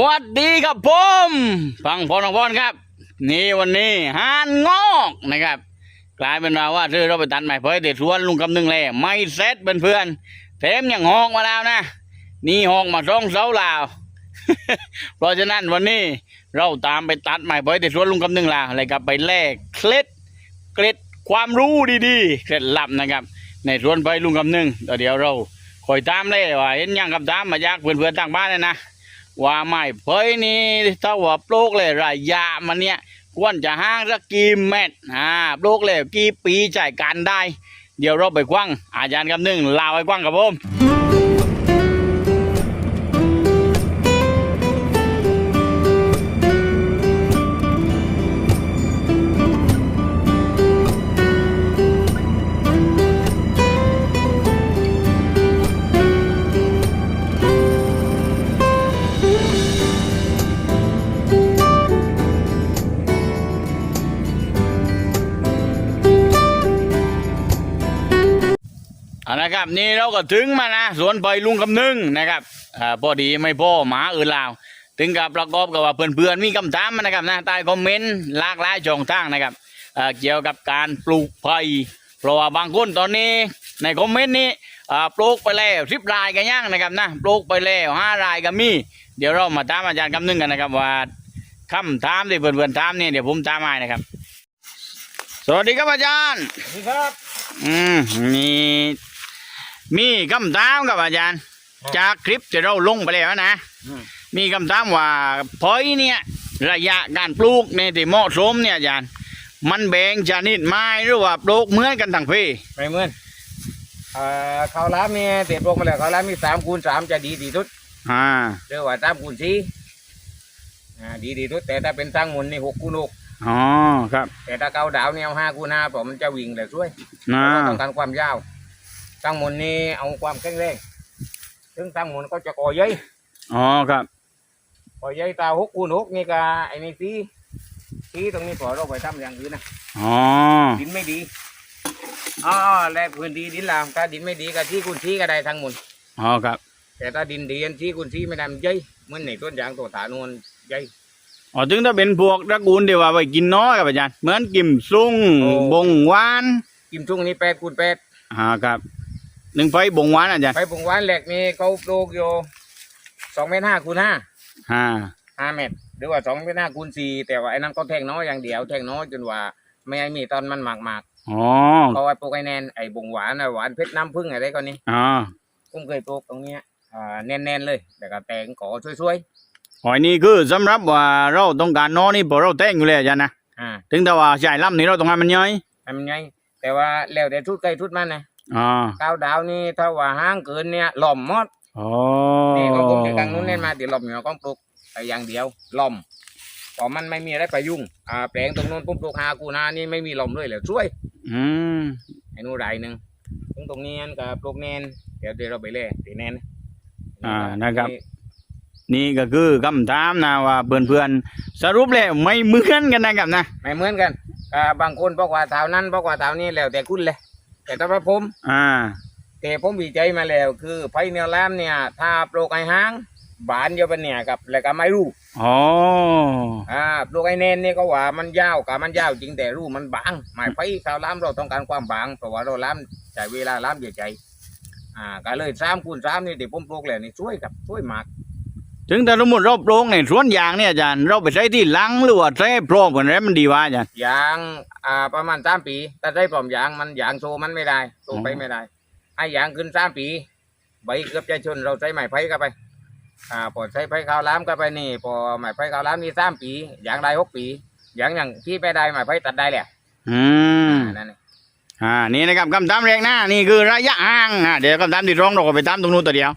วัสดีครับผมฟังพอน้องพรครับ นี่วันนี้หานงอกนะครับ กลายเป็นว่าว่าซื้อเราไปตัดใหม่เผยเด็ดสวนลุงคำนึงเลยไม่เซ็ตเพื่อนเทมยังหอกมาแล้วนะ นี่หอกมาสองเสาลาว เพราะฉะนั้นวันนี้เราตามไปตัดใหม่เผยเด็ดสวนลุงคำนึงลาวอะไรกับไปแลกเคล็ดเกล็ดความรู้ดีๆเคล็ดลับนะครับ ในสวนไปลุงคำนึงเดี๋ยวเราคอยตามเลยว่าเห็นยังคำตามมาจากเพื่อนๆต่างบ้านเลยนะ ว่าไม่เผยนี่ถ้าว่าปลูกเลยระยะมันเนี่ยควรจะห่างสักกี่เมตรอ่าปลูกเลยกี่ปีจ่ายการได้ เดี๋ยวเราไปกว้างอาจารย์คำหนึ่งลาไปกว้างกับผม นะครับนี่เราก็ถึงมานะสวนไปลุงคำนึงนะครับอ่าพอดีไม่พ่อหมาอื่นลาว ถึงกับประกอบกับว่าเพื่อนๆมีคำถามมานะครับนะใต้คอมเมนต์หลากหลายช่องทางนะครับอ่าเกี่ยวกับการปลูกไผ่เพราะว่าบางคนตอนนี้ในคอมเมนต์นี้อ่าปลูกไปแล้วสิบรายกันยังนะครับนะปลูกไปแล้วห้ารายก็มี เดี๋ยวเรามาตามอาจารย์คำนึงกันนะครับว่าคำถามที่เพื่อนๆถามเนี่ยเดี๋ยวผมตามให้นะครับ สวัสดีครับอาจารย์สวัสดีครับ อืมมี มีคำถามกับอาจารย์ จากคลิปที่เราลงไปแล้วนะอืมมีคำถามว่าพอยเนี่ยระยะการปลูกในที่เหมาะสมเนี่ยอาจารย์ มันแบ่งชนิดไม้หรือว่าปลูกเหมือนกันทั้งพี่ไม่เหมือนเอ่อข้าวหล้ามเนี่ยเสร็จลงมาแล้วข้าวหล้ามมีสามคูณสามจะดีที่สุดอ่าหรือว่าสามคูณสี่อ่าดีที่สุดแต่ถ้าเป็นสร้างมุนนี่หกคูณหกอ๋อครับ แต่ถ้าเกาดาวเนี่ยเอาห้าคูณห้าผมมันจะวิ่งเลยช่วยนะเพราะว่าต้องการความยาว สร้างมุนนี่เอาความแข็งแรงซึ่งสร้างมุนก็จะก่อเย้ยอ๋อครับก่อเย้ยตาหกคูณหกนี่ก็ไอ้นี่สีสีตรงนี้พอเราไปทำอย่างอื่นนะอ๋อดินไม่ดีอ๋อแลกพื้นที่ดินลามถ้าดินไม่ดีก็ที่คูณที่ก็ได้ทั้งหมดอ๋อครับ แต่ถ้าดินดีอันที่คุณที่ไม่ได้มันใหญ่เหมือนในต้นยางตัวฐานนวลใหญ่อ๋อถึงถ้าเป็นพวกตระกูลที่ว่าไว้กินน้อยครับอาจารย์เหมือนกิมซุงบงหวานกิมชุ่งนี่แปดคูณแปดอ่าครับ หนึ่งไฟบงหวานอาจารย์ไปผงหวานแหลกนี่เขาปลูกอยู่สองเมตรห้าคูณห้าอ่าห้าเมตร หรือว่าสองเมตรห้าคูณสี่แต่ว่าไอ้นั้นก็แทงน้อยอย่างเดียวแทงน้อยจนว่า ไม่ให้มีตอนมันหมากหมากอ๋อๆเพราะว่าปลูกไอ้แนนไอ้บงหวานไอ้หวานเพชรน้ำผึ้งอะไรก็นี่อ๋อผมเคยปลูกตรงเนี้ยอ่าแน่นๆเลยแต่ก็แตงก่อช่วยหอยนี่คือสำหรับว่าเราต้องการน้อนี่พอเราแต่งอยู่แล้วอาจารย์นะๆอ่า ถึงแต่ว่าใช้ลำนี่เราต้องให้มันย่อยให้มันไงแต่ว่าแล้วแต่ทุดใกล้ทุดมันนะ อ๋อก้าวดาวนี่ถ้าว่าห้างเกินเนี่ยหล่อมหมดอ๋อนี่ของผมในกลางนู้นเล่นมาติดหล่อมอยู่กองปลูกแต่อย่างเดียวหล่อมเพราะมันไม่มีอะไรไปยุ่งอ่าแปลงตรงนู้นผมปลูกหากูนานี่ไม่มีหล่อมด้วยแล้วช่วย อืมไอ้นู่นไรหนึ่งตรงตรงนี้อันกับปลูกแนนเดี๋ยวเดี๋ยวเราไปเล่ตีแนนอ่านะครับนี่ก็คือคำถามนะว่าเพื่อนๆสรุปแล้วไม่เหมือนกันนะครับนะ ไม่เหมือนกันอ่าบางคนบอกว่าเท่านั้นบอกว่าเท่านี้แล้วแต่คุณเลย แต่ถ้าว่าผม อ่า แต่ผมวิจัยมาแล้ว คือไผ่เนื้อแลมเนี่ย ถ้าปลูกไอ้ห้างบานเยอะปะเนี่ยกับแล้วก็ไม่รู้อ๋ออ่าปลูกไอ้เนนนี่ก็ว่ามันยาวกับมันยาวจริงแต่รูมันบางหมายไฟชาวล้ามเราต้องการความบางเพราะว่าเราล้ามใช้เวลาล้ามเยอะใจอ่าก็เลยสามคูณสามนี่เดี๋ยวผมปลูกแล้วนี่ช่วยกับช่วยมาก ถึงแต่สมมติเราปลูกในสวนยางเนี่ยอาจารย์เราไปใช้ที่หลังหรือว่าใช้พร้อมกันแล้วมันดีวะอาจารย์ ยางอ่าประมาณสามปีแต่ได้ปลอมยางมันยางโซมันไม่ได้โซไปอ๋อไม่ได้ให้ยางขึ้นสามปีใบเกือบจะชนเราใช้ไม้ไผ่เข้าไป อ่าพอใช้ไผ่ขาวล้ามเข้าไปนี่พอไม้ไผ่ขาวล้ามนี่สามปียางได้หกปียางอย่างที่ไปได้ไม้ไผ่ตัดได้แหละอืมอ่านั่นเองอ่านี่นะครับคำถามแรกนะนี่คือระยะห่างอ่าเดี๋ยวคำถามที่สองเราก็ไปตามตรงนู้นตัวเดียว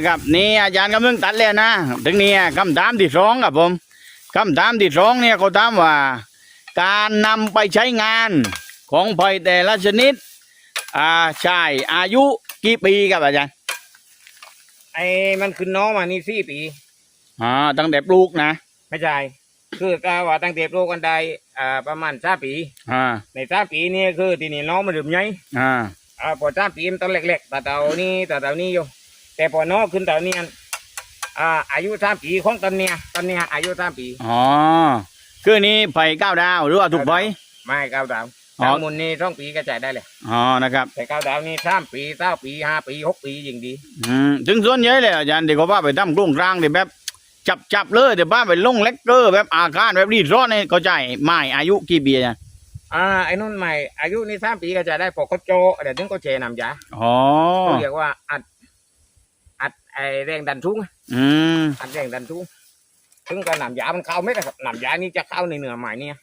นะครับนี่อาจารย์กำลังตัดแล้วนะ ถึงนี้คำถามที่สองครับผมคำถามที่สองเนี่ยเขาถามว่า การนำไปใช้งานของไผ่แต่ละชนิดอ่าใช่อายุกี่ปีครับอาจารย์ไอ้มันคือน้องมานี่สี่ปีอ่าตั้งแต่ปลูกนะ ไม่ใช่คือถ้าว่าตั้งแต่ปลูกกันได้อ่าประมาณสามปีอ่าในสามปีนี่คือทีนี้น้องมันเริ่มใหญ่อ่าอ่าพอสามปีมันตอนเล็กๆแต่เต่านี่แต่เต่านี่อยู่ แต่พอน้องขึ้นเต่านี่อันอ่าอายุสามปีของตอนเนี้ยตอนเนี้ยอายุสามปีอ๋อคือนี้ไผ่เก้าดาวหรือว่าถูกไผ่ไม่เก้าดาวอ๋อทางมุนนี่สองปีก็จ่ายได้เลยอ๋อนะครับแต่เก้าดาวนี่สามปีเก้าปีห้าปีหกปียิ่งดีอืมถึงส่วนใหญ่เลยอาจารย์เดี๋ยวเขาว่าไปทำโครงสร้างเดี๋ยวแบบจับจับเลยเดี๋ยวบ้านไปลงเล็กเกอร์แบบอาคารแบบรีสอร์ทเนี่ยเขาใจายไม่อายุกี่ปีอาจารย์อ่าไอ้นุ่นใหม่อายุนี่สามปีก็จ่ายได้พอเขาโจเดี๋ยวถึงเขาเชนำยาอ๋อเขาเรียกว่าอัดอัดไอ้ แรงดันทุ่งอืมอัดแรงดันทุ่งถึงก็นำยามันเข้าไม่ได้ครับนำยานี่จะเข้าในเนื้อใหม่เนี่ย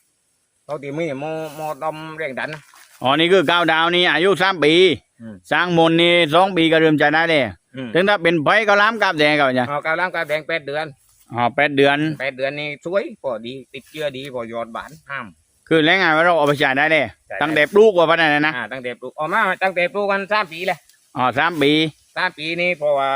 เขาตีมือเนี่ยโมโมดอมแรงดันนะ อ๋อนี่คือเก้าดาวนี่อายุสามปี อืมสร้างมนต์นี่สองปีก็เริ่มจะได้เลยอืม ถึงถ้าเป็นไผ่ก็ล้ามกับแดงกับอาจารย์เอากาวล้างกาวแดงแปดเดือนอ๋อแปดเดือน แปดเดือนนี่สวยพอดี ติดเชื้อดีพอยอดบานห้าม คือแรงงานว่าเราเอาไปใช้ได้เลยใช้ได้ตั้งแต่ปลูกว่าพันนั้นนะอ่าตั้งแต่ปลูกออกมาตั้งแต่ปลูกกันสามปีเลยอ๋อสามปี สามปีนี่เพราะว่า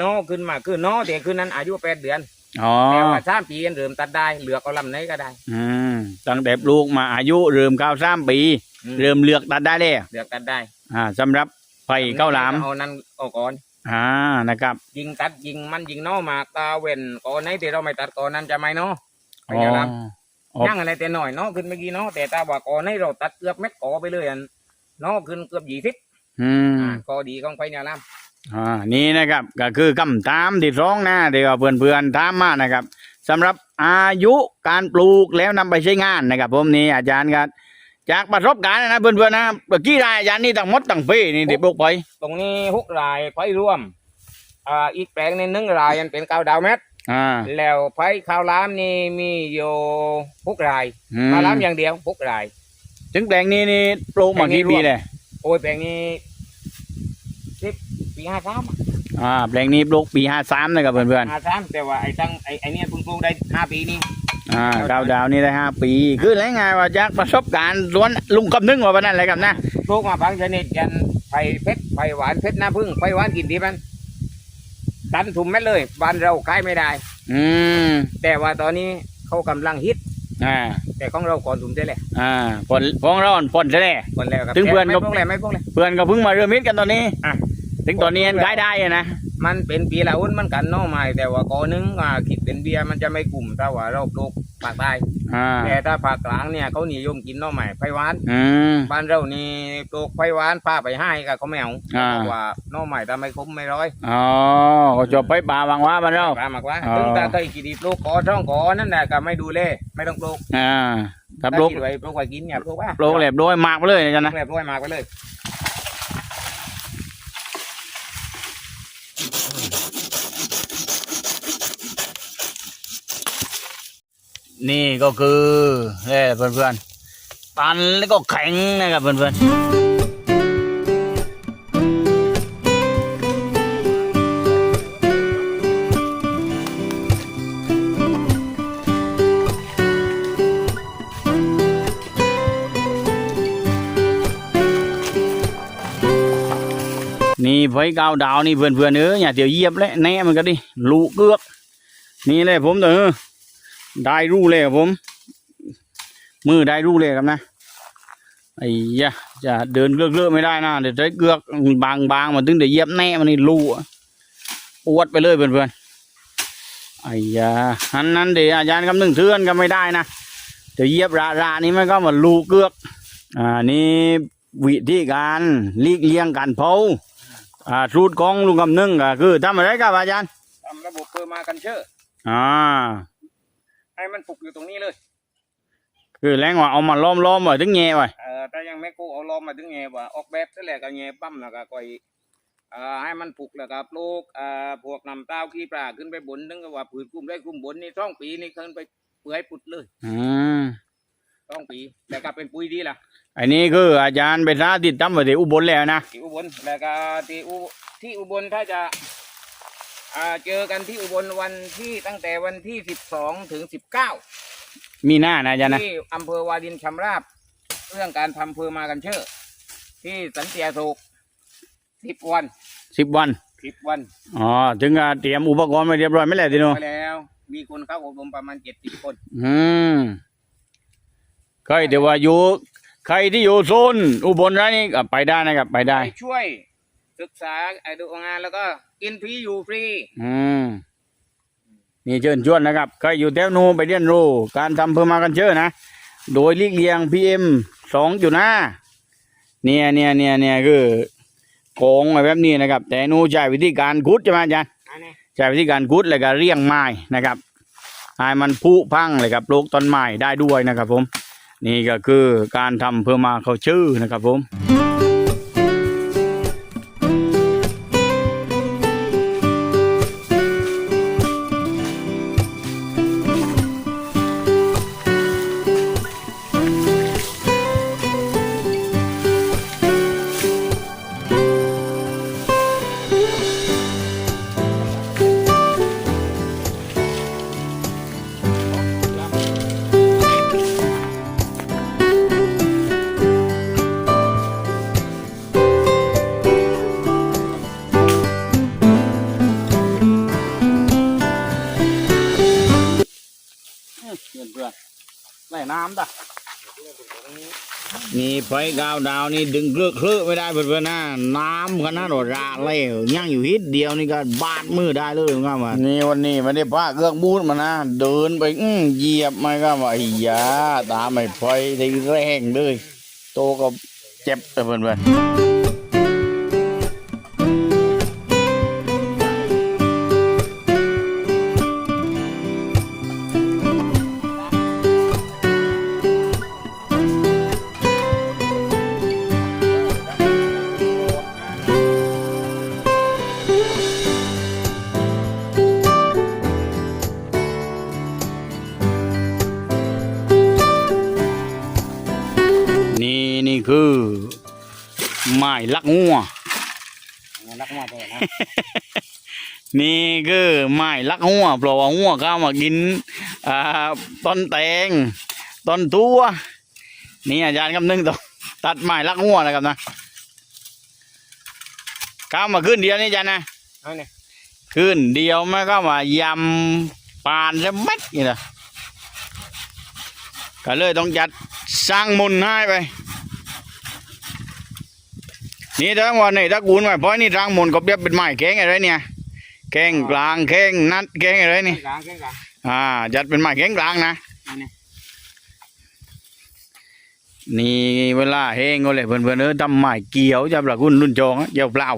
น้อขึ้นมาคือน้อแต่คืนนั้นอายุแปดเดือนอ๋อแต่ว่าสามปีกันเริ่มตัดได้เหลือกเอาลำไหนก็ได้ อืมตั้งแต่ปลูกมาอายุเริ่มเก้าสามปี อืม เริ่มเลือกตัดได้เลยเหลือกตัดได้อ่าสำหรับไผ่เก้าหลามเอานั้นออกก่อน อ่านะครับ ยิงตัดยิงมันยิงน้อมากตาเว้นก่อนไหนที่เราไม่ตัดก่อนนั้นจะไม่น้อไปอ๋อ เดี๋ยวลอ๋อำยังอะไรแต่หน่อยน้อขึ้นเมื่อกี้น้อแต่ตาว่าก่อนไหนเราตัดเกือบเม็ดก่อไปเลยอันน้อขึ้นเกือบยี่สิบอืม อ่าก็ดีของไปเนี่ยลำ อ่านี่นะครับก็คือคำถามที่สองนะเดี๋ยวเพื่อนเพื่อนๆถามมานะครับสำหรับอายุการปลูกแล้วนำไปใช้งานนะครับ ผมนี่อาจารย์ครับจากประสบการณ์นะเพื่อนเพื่อนๆนะเมื่อกี้รายอาจารย์นี่ตั้งหมดตั้งปีนี่ที่ปลูกไปตรงนี้หกรายไฟร่วมอ่าอีกแปลงหนึงหนึ่งรายอันเป็นเก้าดาวเม็ดอ่า แล้วไฟข้าวหล้ามนี่มีอยู่หกรายอืข้าวหล้ามอย่างเดียวหกราย ถึงแปลงนี้นี่ปลูกมากี่ปีเลยโอ้ยแปลงนี้สิบปี ห้าสามอ่าแปลงนี้ปลูกปีห้าสามนะครับเพื่อนเพื่อนห้าสามแต่ว่าไอ้ตั้งไอ้ไอ้เนี่ยเพิ่งปลูกได้ห้าปีนี่ๆอ่าดาวดาวนี่ได้ห้าปี คือแล้วไงว่าจากประสบการณ์ล้วนลุงคำนึงว่าวันนั้นอะไรกันนะปลูกมาบางชนิดยันไผ่เพชรไผ่หวานเพชรน้ำผึ้งไผ่หวานกินดีมันตันถุมเม็ดเลยบ้านเราขายไม่ได้ อืมแต่ว่าตอนนี้เขากำลังฮิต อ่าแต่ของเราก่อนถุมได้เลยอ่าผลของเราผลใช่ไหมก่อนแล้วครับถึงเพื่อนก็ไม่พวกเลยไม่พวกเลย เพื่อนก็เพิ่งมาเริ่มมิดกันตอนนี้ อะ ถึงตอนนี้ยังขายได้อะนะมันเป็นปีละอุ้นมันกันเนอกใหม่แต่ว่าก่อนนึงอ่าคิดเป็นเบียร์มันจะไม่กลุ่มถ้าว่าเราปลูกภาคใต้อ่าแต่ถ้าภาคกลางเนี่ยเขานิยมกินเนอกใหม่ไผ่หวานอืม บ้านเรานี่ปลูกไผ่หวานพาไปให้ก็เขาไม่เอาอ่า เพราะว่าเนอกใหม่ทำไม่คุ้มไม่ร้อยอ๋อก็จบไปป่าวังว่ามันแล้ว ปลามากว่าอ๋อ ถึงถ้าเคยกินดีปลูกกอช่องกอนั่นแหละก็ไม่ดูแลไม่ต้องปลูกอ่าถ้าปลูกกินไว้ปลูกไว้กินเนี่ยปลูกว่าปลูกเรียบร้อยมากไปเลยนะจ๊ะนะปลูกไว้มากไปเลย นี่ก็คือเอ้เพื่อนเพื่อนๆตันแล้วก็แข็งนะครับเพื่อนเพื่อนๆ ไฟกาวดาวนี่เพื่อนเพื่อนๆเอออย่าเดี๋ยวเยียบเลยแน่มันก็ดิลูกเกือก นี่เลยผมเออได้รู้เลยครับผม มือได้รู้เลยครับนะไอ้ยะจะเดินเลือกๆไม่ได้นะเดี๋ยวใช้เกือกบางๆมาถึงเดี๋ยวเยียบแน่มันนี่รูอะปวดไปเลยเพื่อนๆไอ้ยะอันนั้นเดี๋ยวอาจารย์คำนึงเทือนก็ไม่ได้นะเดี๋ยวเยียบระระนี่มันก็มารูเกือกอ่านี่วิธีการลีกเลี่ยงการเผา อ่าสูตรของลุงคำนึงก็คือทำอะไรครับอาจารย์ทำระบบเพื่อมากันเชื่ออ่า ให้มันปลูกอยู่ตรงนี้เลย คือแรงว่าเอามาล้อมล้อมๆไว้ถึงแง่ไว้เอ่อแต่ยังไม่กูเอาล้อมมาถึงแง่ว่าออกแบบนั่นแหละก็แง่ปั๊มแล้วก็ก่อยเอ่อให้มันปลูกแล้วก็ปลูกเอ่อพวกน้ำเต้าขี้ปลาขึ้นไปบนนึงก็ว่าผืนกลุ่มได้กลุ่มบนนี่ต้องปีนี่ขึ้นไปเปื่อยปุดเลย อืม ต้องปี แต่ก็เป็นปุ๋ยดีล่ะอันนี้คืออาจารย์ไปสาธิตทำไว้ที่อุบลแล้วนะที่อุบลแล้วก็ที่อุที่อุบลถ้าจะอ่าเจอกันที่อุบลวันที่ตั้งแต่วันที่สิบสองถึงสิบเก้ามีหน้านะอาจารย์นะที่อำเภอวาดินชำราบ เรื่องการทำเพอมากันเชื่อที่สันติอโศกสิบวันสิบวันสิบวันอ๋อถึงกับเตรียมอุปกรณ์ไว้เรียบร้อยไม่แล้วทีโนไปแล้ว มีคนเข้าอบรมประมาณเจ็ดสิบคน อืม ใครที่ว่าอยู่ใครที่อยู่โซนอุบลร้านนี้ก็ไปได้นะครับ ไปได้ ไปช่วย ศึกษาไอ้ดูงานแล้วก็กินฟรีอยู่ฟรี อืมนี่เชิญชวนนะครับใครอยู่แถวนู้นไปเรียนรู้การทำเพื่อมากันเชื่อนะ โดยเลีกเลียงพีเอ็มสองจุดห้าเนี่ยเนี่ยเนี่ยเนี่ยคือโกงไว้แบบนี้นะครับ แต่หนูใช้วิธีการกุดใช่ไหมอาจารย์อันนี้ใช้วิธีการกุดแล้วก็เรียงไม้นะครับให้มันผุพังเลยครับปลูกต้นไม้ได้ด้วยนะครับผม นี่ก็คือการทำเพื่อมาเขาชื่อนะครับผม นี่ไฟกาวดาวนี่ดึงเคลือกเคลือไม่ได้เพื่อนๆนะน้ำขนาดว่าราเลยยังอยู่ฮิตเดียวนี่ก็บาดมือได้เลยครับว่านี่วันนี้ไม่ได้พาเครื่องบูดมานะเดินไปอืเหยียบมันก็ว่าอ้ยาตาไม่ไฟได้แรงเลยโตก็เจ็บเพื่อนๆ ไม้ลักงัวรักมากเลยนะนี่คือไม้ลักหัวเพราะว่าหัวเข้ามากินอ่าต้นแตงต้นตัวนี่อาจารย์คำนึงต้องตัดไม้ลักหัวนะครับนะเข้ามาขึ้นเดียวนี่อาจารย์นะอันนี้ขึ้นเดียวไม่ก็มายำปานจะเม็ดนี่นะก็เลยต้องจัดสร้างมุนให้ไป นี่ทั้งวันนี่ถ้ากูนไว้เพราะนี่ทางมุนก็เปรียบเป็นไม้แข็งอะไรเนี่ยแข็งกลางแข็งนัดแข็งอะไรนี่กลางแค่กลางอ่าจัดเป็นไม้แข็งกลางนะอันนี้นี่เวลาเฮงก็เลยเพื่อนๆเออทำไม้เกี่ยวจะปลากุนรุ่นจองอะเกี่ยวเปล่า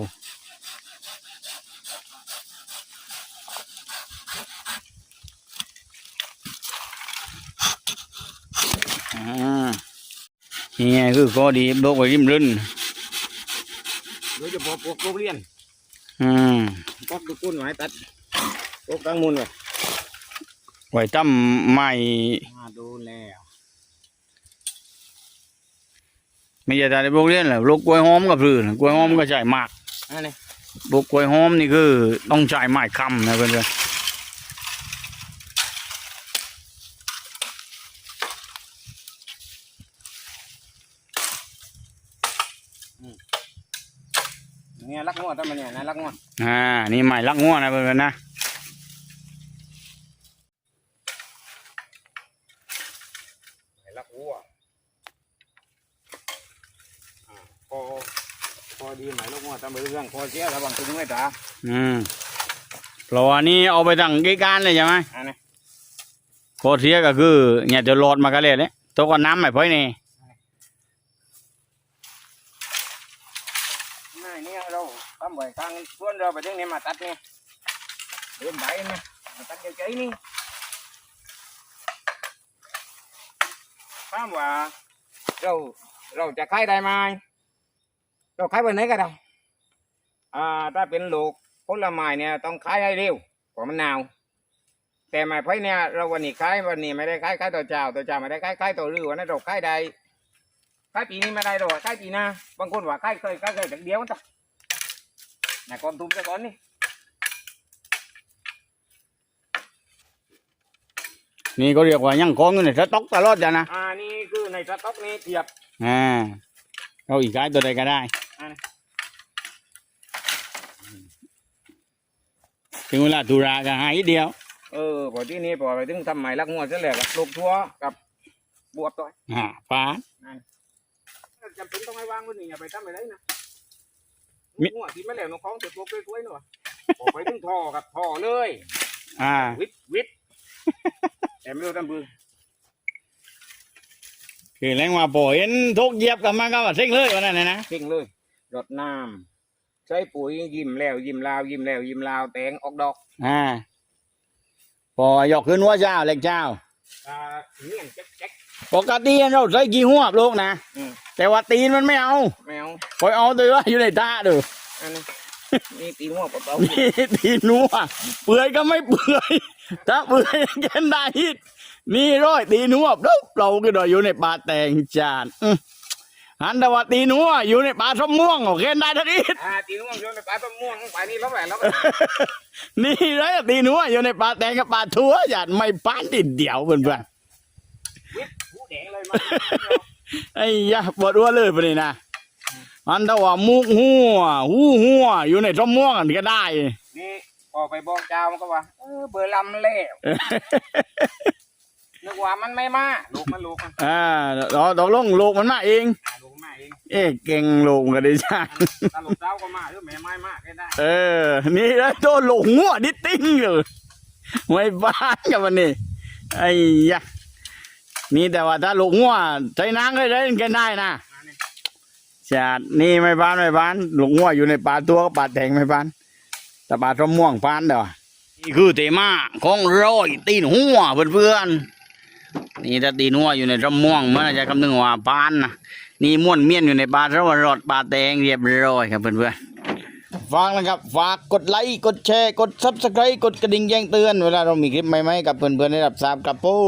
อ่านี่ไงคือข้อดีโลกไปริมรื่น โดยเฉพาะพวกลูกเรียนอืมพวกตุกตุ้นไม้ตัดพวกกลางมูลเลยไว้ตั้มไม้มาดูแล้วไม่ใช่แต่ในพวกเรียนแหละลูกกล้วยหอมกับพืนกล้วยหอมก็ใช่มากอันนี้ลูกกล้วยหอมนี่คือต้องใช้ไม้คำนะเพื่อนๆ เนี่ยรักงัวทำไมเนี่ยนะรักงัวอ่า นี่ใหม่ลักง่วนะเพื่อนๆนะรักวัวอ่าพอพอดีไหมรักงัวทำไปเรื่องพอเสียระวังตึงไว้จ้าอืมเพราะว่านี่เอาไปตั้งกิการเลยใช่ไหมอันนี้โคตรเสียก็คือเนี่ยจะรอดมากันเลยเนี่ยตัวก็น้ำไม่พอยนี่นี่เนี่ยเราทำไว้ทางสวนเราไปถึงเนี่ยมาตัดเนี่ยเดินไปเนี่ยมาตัดเฉยๆนี่ถามว่าเราเราจะขายได้ไหมเราขายไปไหนก็ได้อ่าถ้าเป็นลูกผลไม้เนี่ยต้องขายให้เร็วเพรามันหนาว แต่ไม้ไผ่เนี่ย เราวันนี้ขายวันนี้ไม่ได้ขายขายต่อเจ้าต่อเจ้าไม่ได้ขายขายต่อรือวันนั้นเราขายได้ขายปีนี้ไม่ได้หรอกขายปีหน้าบางคนว่าขายเคยขายเคยแต่เดียวมันจ้ะ นะก้อนทุ่มซะก่อนนี่นี่ก็เรียกว่ายังคองอยู่ในสต๊อกตลอดจ้ะนะอ่านี่คือในสต๊อกนี่เทียบอ่าเราอีกไกตัวใดก็ได้ถึงเวลาธุระก็หายเดียว เออพอที่นี่พอไปถึงทำใหม่ลักงวดซะแล้วกับลูกทัวกับบวบตัวอ่าฟ้าจำเป็นต้องให้วางวันนี้อย่าไปทำอะไรนะ มิงวดที่ไม่แล้วน้องของเสร็จตัวไปสวยๆหน่อยพอไปถึงท่อกับท่อเลยอ่า วิทย์วิทย์แต่ไม่รู้ทำบือคือแรงว่าปล่อยเห็นทุกเหยียบกลับมาก็ว่าเซ็งเลยวันนั้นนะนะทิ้งเลยรดน้ำใช้ปุ๋ยยิ้มแล้วยิ้มลาวยิ้มแล้วยิ้มลาวแตงออกดอกอ่าพอยกขึ้นหัวเจ้าเล็กเจ้าอ่าเงี้ยนแจ๊ก ปกติเราใส่กี่หัวบลูกนะๆอืม แต่ว่าตีนมันไม่เอาแมวปล่อยเอาตัวว่าอยู่ในตาดูอันนี้นี่ตีหัวเปล่านี่ตีนหัวเปื่อยก็ไม่เปื่อยถ้าเปื่อยแกนได้ฮิตนี่ร้อยตีนหัวปุ๊บเราก็ดอยอยู่ในป่าแตงจานอื้อหันแต่ว่าตีนหัวอยู่ในป่าสมม่วงโอเคได้ทั้งอิดๆอ่าตีหัวโยนในปลาต้นม่วงไปนี่แล้วแหวนแล้วนี่เลยตีนหัวอยู่ในป่าแตงกับป่าทั่วหยาดไม่ปานติดเดียวเพื่อนวิทย์หูแดงเลยมาๆ ไอ้ยะปวดหัวเลยปะนี่นะอันแต่ว่ามุกหัวหูหัวอยู่ในสมม่วงกันก็ได้ นี่พอไปบอกเจ้ามันก็ว่าเออเบอร์ลำแล้วนึกว่ามันไม่มาลูกมันลูกมันอ่าเราตกลงลูกมันมาเองอ่าลูกมันมาเองเอ๊ะเก่งลูกก็ได้จ้าตลกเจ้าก็มาหรือแม่ไม้มาก็ได้เออ นี่แล้วโดนหลงหัวดิติ้งเลยไม่บ้านกับมันนี่ไอ้ยะ นี่แต่ว่าถ้าหลงหัวใช้นางก็ได้กันได้นะชาตินี่ไม่บานไม่บานหลงหัวอยู่ในป่าตัวก็ป่าแตงไม่บานแต่ป่าสมม่วงบ้านเด้อนี่คือเตมาของร้อยตีนหัวเพื่อนๆนี่ถ้าตีนหัวอยู่ในสมม่วงมันจะคำนึงว่าปานนะนี่ม่วนเมียนอยู่ในป่าสวรสป่าแตงเรียบร้อยครับเพื่อนๆฝากนะครับฝากกดไลค์กดแชร์กดซับสไครต์กดกระดิ่งแจ้งเตือนเวลาเรามีคลิปใหม่ๆกับเพื่อนๆได้รับทราบกับผม